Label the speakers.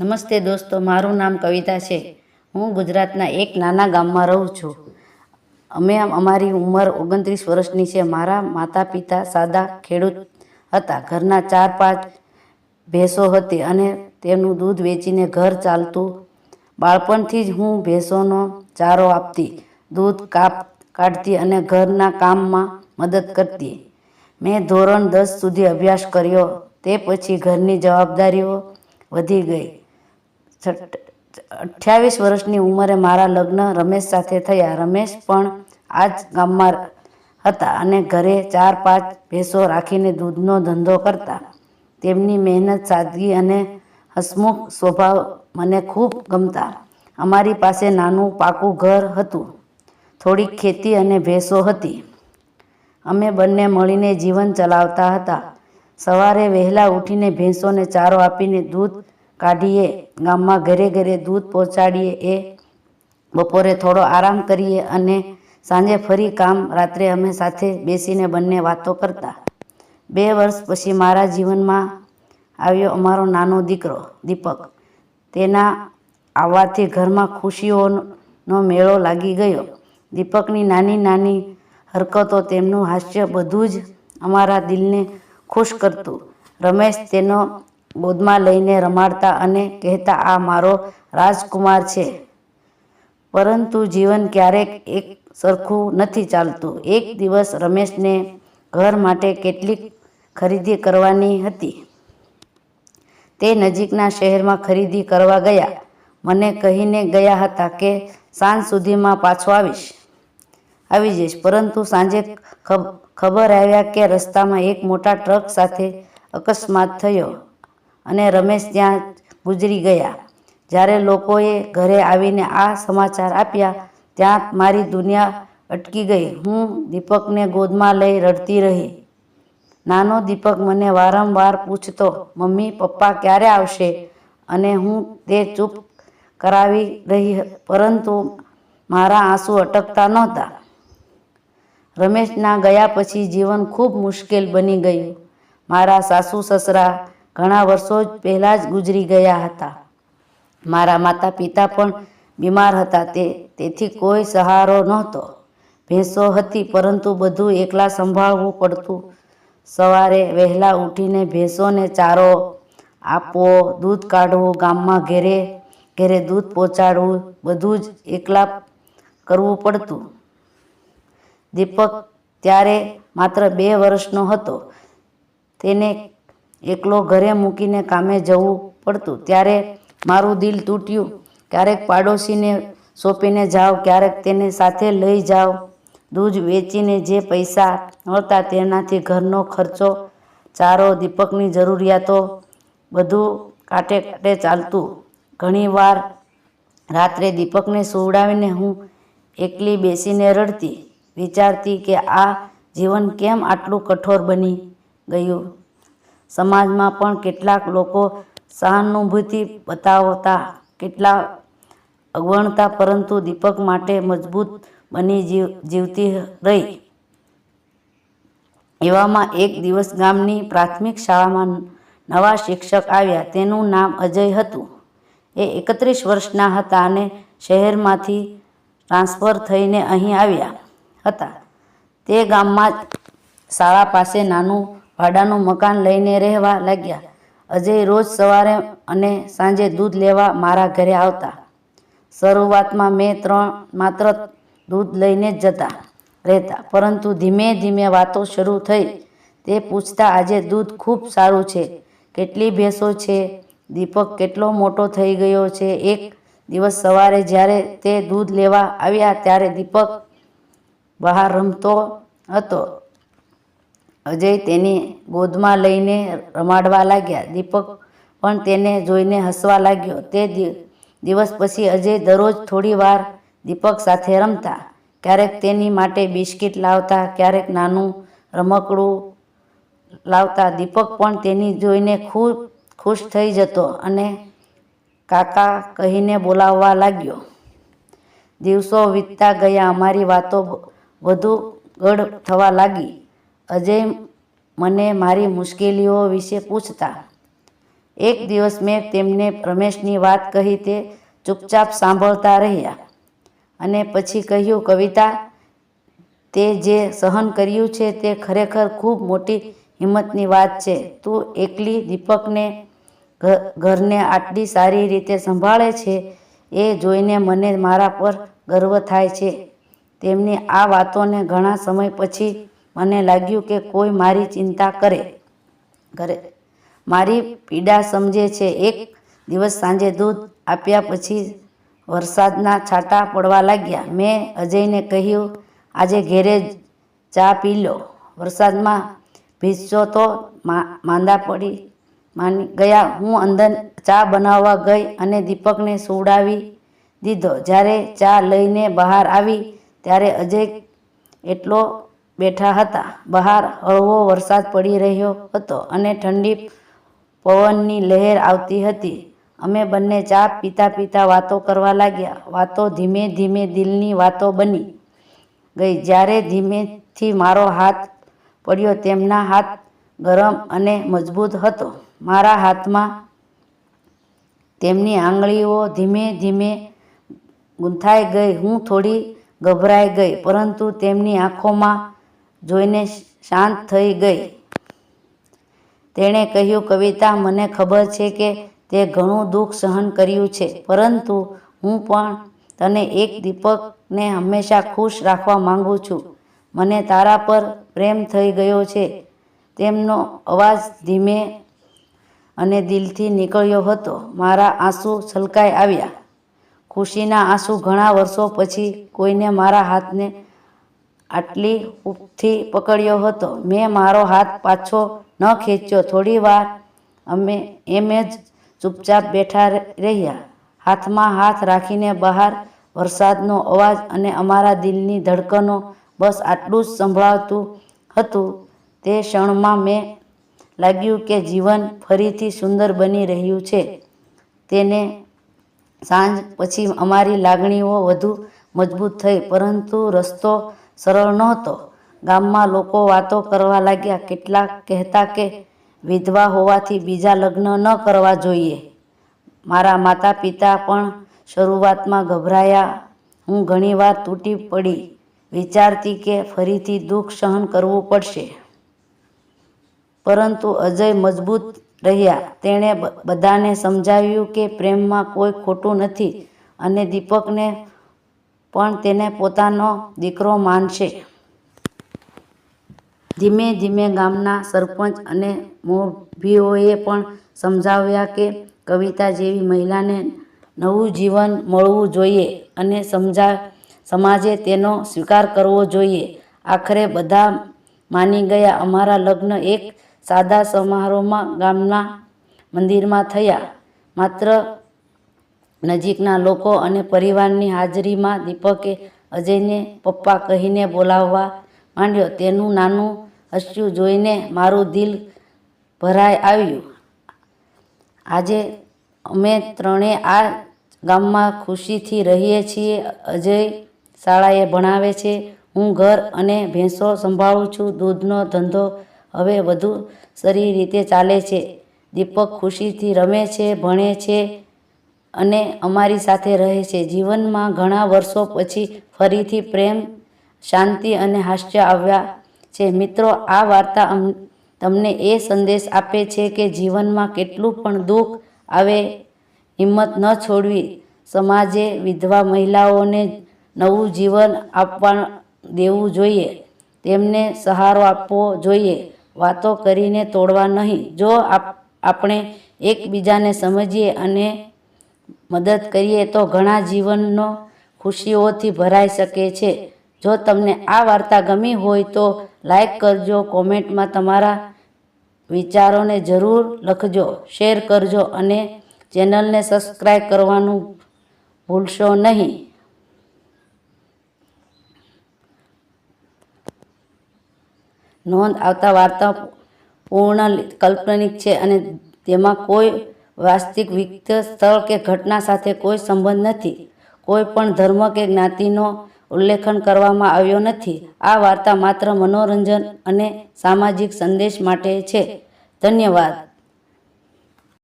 Speaker 1: નમસ્તે દોસ્તો, મારું નામ કવિતા છે. હું ગુજરાતના એક નાના ગામમાં રહું છું. અમે અમારી ઉંમર ઓગણત્રીસ વર્ષની છે. મારા માતા પિતા સાદા ખેડૂત હતા. ઘરના ચાર પાંચ ભેંસો હતી અને તેમનું દૂધ વેચીને ઘર ચાલતું. બાળપણથી જ હું ભેંસોનો ચારો આપતી, દૂધ કાપ કાઢતી અને ઘરના કામમાં મદદ કરતી. મેં ધોરણ દસ સુધી અભ્યાસ કર્યો. તે પછી ઘરની જવાબદારીઓ વધી ગઈ. અઠ્યાવીસ વર્ષની ઉંમરે મારા લગ્ન રમેશ સાથે થયા. રમેશ પણ આ જ ગામમાં હતા અને ઘરે ચાર પાંચ ભેંસો રાખીને દૂધનો ધંધો કરતા. તેમની મહેનત, સાદગી અને હસમુખ સ્વભાવ મને ખૂબ ગમતા. અમારી પાસે નાનું પાકું ઘર હતું. થોડીક ખેતી અને ભેંસો હતી. અમે બંને મળીને જીવન ચલાવતા હતા. સવારે વહેલા ઉઠીને ભેંસોને ચારો આપીને દૂધ કાઢીએ, ગામમાં ઘરે ઘરે દૂધ પહોંચાડીએ, એ બપોરે થોડો આરામ કરીએ અને સાંજે ફરી કામ, રાત્રે અમે સાથે બેસીને બંને વાતો કરતા. બે વર્ષ પછી મારા જીવનમાં આવ્યો અમારો નાનો દીકરો, દીપક. તેના આવવાથી ઘરમાં ખુશીઓનો મેળો લાગી ગયો. દીપકની નાની નાની હરકતો તેમનું હાસ્ય બધું જ અમારા દિલને ખુશ કરતું. રમેશ તેનો ગોદમાં લઈને રમાડતા અને કહેતા, આ મારો રાજકુમાર છે. પરંતુ જીવન ક્યારેક એક સરખું નથી ચાલતું. એક દિવસ રમેશને ઘર માટે કેટલીક ખરીદી કરવાની હતી. તે નજીકના શહેરમાં ખરીદી કરવા ગયા. મને કહીને ગયા હતા કે, સાંજ સુધીમાં પાછો આવીશ. આવી જઈશ. પરંતુ સાંજે ખબર આવ્યા કે રસ્તામાં એક મોટા ટ્રક સાથે અકસ્માત થયો. અને રમેશ ત્યાં ગુજરી ગયા. જ્યારે લોકોએ ઘરે આવીને આ સમાચાર આપ્યા, ત્યાં મારી દુનિયા અટકી ગઈ. હું દીપકને ગોદમાં લઈ રડતી રહી. નાનો દીપક મને વારંવાર પૂછતો, મમ્મી, પપ્પા ક્યારે આવશે? અને હું તે ચૂપ કરાવી રહી પરંતુ મારા આંસુ અટકતા નહોતા. રમેશના ગયા પછી જીવન ખૂબ મુશ્કેલ બની ગયું. મારા સાસુ, સસરા ઘણા વર્ષો પહેલાં જ ગુજરી ગયા હતા. મારા માતા પિતા પણ બીમાર હતા. તે, તેથી કોઈ સહારો નહોતો. ભેંસો હતી, પરંતુ બધું એકલા સંભાળવું પડતું. સવારે વહેલા ઉઠીને ભેંસોને ચારો આપવો, દૂધ કાઢવું, ગામમાં ઘેરે ઘેરે દૂધ પહોંચાડવું, બધું જ એકલા કરવું પડતું. દીપક ત્યારે માત્ર બે વર્ષનો હતો. તેને એકલો ઘરે મૂકીને કામે જવું પડતું. ત્યારે મારું દિલ તૂટ્યું. ક્યારેક પાડોશીને સોંપીને જાઓ ક્યારેક તેને સાથે લઈ જાઓ દૂધ વેચીને જે પૈસા મળતા તેનાથી ઘરનો ખર્ચો, ચારો, દીપકની જરૂરિયાતો બધું કાંટે કાંટે ચાલતું. ઘણીવાર રાત્રે દીપકને સુવડાવીને હું એકલી બેસીને રડતી, વિચારતી કે આ જીવન કેમ આટલું કઠોર બની ગયું? સમાજમાં પણ કેટલાક લોકો સહાનુભૂતિ બતાવતા, કેટલા અગવણતા પરંતુ દીપક માટે મજબૂત બની જીવ, જીવતી રહી. એવામાં એક દિવસ ગામની પ્રાથમિક શાળામાં નવા શિક્ષક આવ્યા. તેનું નામ અજય હતું. એ એકત્રીસ વર્ષના હતા અને શહેરમાંથી ટ્રાન્સફર થઈને અહીં આવ્યા હતા. તે ગામમાં શાળા પાસે નાનું ભાડાનું મકાન લઈને રહેવા લાગ્યા. અજય રોજ સવારે અને સાંજે દૂધ લેવા મારા ઘરે આવતા. શરૂઆતમાં મેં ત્રણ, માત્ર દૂધ લઈને જ જતા રહેતા. પરંતુ ધીમે ધીમે વાતો શરૂ થઈ. તે પૂછતા, આજે દૂધ ખૂબ સારું છે. કેટલી ભેંસો છે? દીપક કેટલો મોટો થઈ ગયો છે? એક દિવસ સવારે જ્યારે તે દૂધ લેવા આવ્યા ત્યારે દીપક બહાર રમતો હતો. અજય તેની ગોદમાં લઈને રમાડવા લાગ્યા. દીપક પણ તેને જોઈને હસવા લાગ્યો. તે દિવસ પછી અજય દરરોજ થોડી વાર દીપક સાથે રમતા. ક્યારેક તેની માટે બિસ્કિટ લાવતા, ક્યારેક નાનું રમકડું લાવતા. દીપક પણ તેની જોઈને ખૂબ ખુશ થઈ જતો અને કાકા કહીને બોલાવવા લાગ્યો. દિવસો વીતતા ગયા. અમારી વાતો વધુ ગઢ થવા લાગી. અજય મને મારી મુશ્કેલીઓ વિશે પૂછતા. એક દિવસ મેં તેમને રમેશની વાત કહી તે ચૂપચાપ સાંભળતા રહ્યા અને પછી કહ્યું, કવિતા, તે જે સહન કર્યું છે તે ખરેખર ખૂબ મોટી હિંમતની વાત છે. તું એકલી દીપકને ઘરને આટલી સારી રીતે સંભાળે છે એ જોઈને મને મારા પર ગર્વ થાય છે. તેમની આ વાતોને ઘણા સમય પછી મને લાગ્યું કે કોઈ મારી ચિંતા કરે. કરે મારી પીડા સમજે છે. એક દિવસ સાંજે દૂધ આપ્યા પછી વરસાદના છાંટા પડવા લાગ્યા. મેં અજયને કહ્યું, આજે ઘેરે ચા પી લો. વરસાદમાં ભીજશો તો માંદા પડી માની ગયા. હું અંદર ચા બનાવવા ગઈ અને દીપકને સુવડાવી દીધો. જ્યારે ચા લઈને બહાર આવી, ત્યારે અજય એટલો બેઠા હતા. બહાર હળવો વરસાદ પડી રહ્યો હતો અને ઠંડી પવનની લહેર આવતી હતી. અમે બંને ચા પીતા પીતા વાતો કરવા લાગ્યા. વાતો ધીમે ધીમે દિલની વાતો બની ગઈ. જ્યારે ધીમેથી મારો હાથ પડ્યો, તેમના હાથ ગરમ અને મજબૂત હતો. મારા હાથમાં તેમની આંગળીઓ ધીમે ધીમે ગૂંથાઈ ગઈ. હું થોડી ગભરાઈ ગઈ, પરંતુ તેમની આંખોમાં જોઈને શાંત થઈ ગઈ. તેણે કહ્યું, કવિતા, મને ખબર છે કે તે ઘણું દુઃખ સહન કર્યું છે, પરંતુ હું પણ તને એક દીપકને હંમેશા ખુશ રાખવા માંગુ છું. મને તારા પર પ્રેમ થઈ ગયો છે. તેમનો અવાજ ધીમે અને દિલથી નીકળ્યો હતો. મારા આંસુ છલકાઈ આવ્યા. ખુશીના આંસુ ઘણા વર્ષો પછી કોઈને મારા હાથને આટલી ઉપથી પકડ્યો હતો. મેં મારો હાથ પાછો ન ખેંચ્યો. થોડી વાર અમે એમ જ ચૂપચાપ બેઠા રહ્યા. હાથમાં હાથ રાખીને બહાર વરસાદનો અવાજ અને અમારા દિલની ધડકનો બસ આટલું જ સંભળાતું હતું તે ક્ષણમાં મેં લાગ્યું કે જીવન ફરીથી સુંદર બની રહ્યું છે. તેને સાંજ પછી અમારી લાગણીઓ વધુ મજબૂત થઈ, પરંતુ રસ્તો સરળ નહોતો. ગામમાં લોકો વાતો કરવા લાગ્યા, કેટલાક કહેતા કે, વિધવા હોવાથી બીજા લગ્ન ન કરવા જોઈએ. મારા માતા પિતા પણ શરૂઆતમાં ગભરાયા. હું ઘણીવાર તૂટી પડી. વિચારતી કે ફરીથી દુઃખ સહન કરવું પડશે. પરંતુ અજય મજબૂત રહ્યા. તેણે બધાને સમજાવ્યું કે પ્રેમમાં કોઈ ખોટું નથી અને દીપકને પણ તેને પોતાનો દીકરો માનશે. ધીમે ધીમે ગામના સરપંચ અને મોભીઓએ પણ સમજાવ્યા કે કવિતા જેવી મહિલાને નવું જીવન મળવું જોઈએ અને સમજા, સમાજે તેનો સ્વીકાર કરવો જોઈએ. આખરે બધા માની ગયા, અમારા લગ્ન એક સાદા સમારોહમાં ગામના મંદિરમાં થયા. માત્ર નજીકના લોકો અને પરિવારની હાજરીમાં દીપકે અજયને પપ્પા કહીને બોલાવવા માંડ્યો. તેનું નાનું હસ્યું જોઈને મારું દિલ ભરાઈ આવ્યું. આજે અમે ત્રણે આ ગામમાં ખુશીથી રહીએ છીએ. અજય શાળાએ ભણાવે છે. હું ઘર અને ભેંસો સંભાળું છું. દૂધનો ધંધો હવે વધુ સારી રીતે ચાલે છે. દીપક ખુશીથી રમે છે, ભણે છે. અને અમારી સાથે રહે છે. જીવનમાં ઘણા વર્ષો પછી ફરીથી પ્રેમ, શાંતિ અને હાસ્ય આવ્યા છે. મિત્રો, આ વાર્તા તમને એ સંદેશ આપે છે કે જીવનમાં કેટલું પણ દુઃખ આવે, હિંમત ન છોડવી. સમાજે વિધવા મહિલાઓને નવું જીવન આપવા દેવું જોઈએ. તેમને સહારો આપવો જોઈએ. વાતો કરીને તોડવા નહીં. જો આપ- આપણે એકબીજાને સમજીએ અને મદદ કરીએ તો ઘણા જીવનનો ખુશીઓથી ભરાઈ શકે છે. જો તમને આ વાર્તા ગમી હોય તો લાઈક કરજો, કોમેન્ટમાં તમારા વિચારોને જરૂર લખજો, શેર કરજો અને ચેનલને સબસ્ક્રાઈબ કરવાનું ભૂલશો નહીં. નોંધ, આવતા વાર્તા પૂર્ણ કાલ્પનિક છે અને તેમાં કોઈ વાસ્તવિક વ્યક્તિ સ્થળ કે ઘટના સાથે કોઈ સંબંધ નથી. કોઈ પણ ધર્મ કે જ્ઞાતિનો ઉલ્લેખન કરવામાં આવ્યો નથી. આ વાર્તા માત્ર મનોરંજન અને સામાજિક સંદેશ માટે છે. ધન્યવાદ.